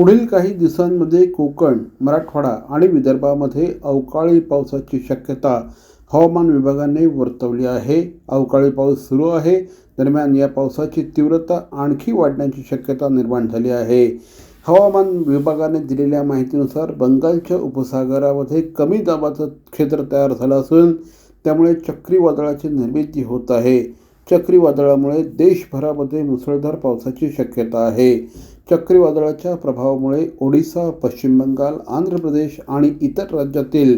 पुढील काही दिवसांमध्ये कोकण मराठवाडा आणि विदर्भामध्ये अवकाळी पावसाची शक्यता हवामान विभागाने वर्तवली आहे. अवकाळी पाऊस सुरू आहे. दरम्यान या पावसाची तीव्रता आणखी वाढण्याची शक्यता निर्माण झाली आहे. हवामान विभागाने दिलेल्या माहितीनुसार बंगालच्या उपसागरामध्ये कमी दाबाचं क्षेत्र तयार झालं असून त्यामुळे चक्रीवादळाची निर्मिती होत आहे. चक्रीवादळामुळे देशभरामध्ये मुसळधार पावसाची शक्यता आहे. चक्रीवादळाच्या प्रभावामुळे ओडिसा पश्चिम बंगाल आंध्र प्रदेश आणि इतर राज्यातील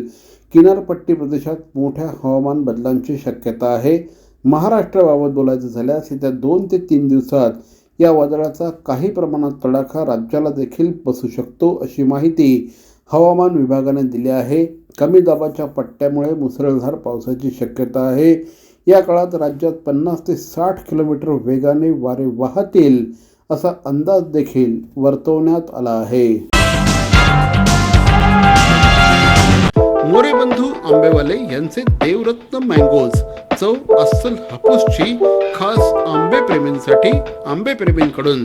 किनारपट्टी प्रदेशात मोठ्या हवामान बदलांची शक्यता आहे. महाराष्ट्राबाबत बोलायचं झाल्यास येत्या दोन ते तीन दिवसात या वादळाचा काही प्रमाणात तडाखा राज्याला देखील बसू शकतो अशी माहिती हवामान विभागाने दिली आहे. कमी दाबाच्या पट्ट्यामुळे मुसळधार पावसाची शक्यता आहे. या काळात राज्यात पन्नास ते साठ किलोमीटर वेगाने वारे वाहतील असा अंदाज देखील वर्तवण्यात आला आहे. मोरे बंधू आंबेवाले यांचे देवरत्न मँगोज चव अस्सल हापूसची खास आंबे प्रेमींसाठी आंबे प्रेमींकडून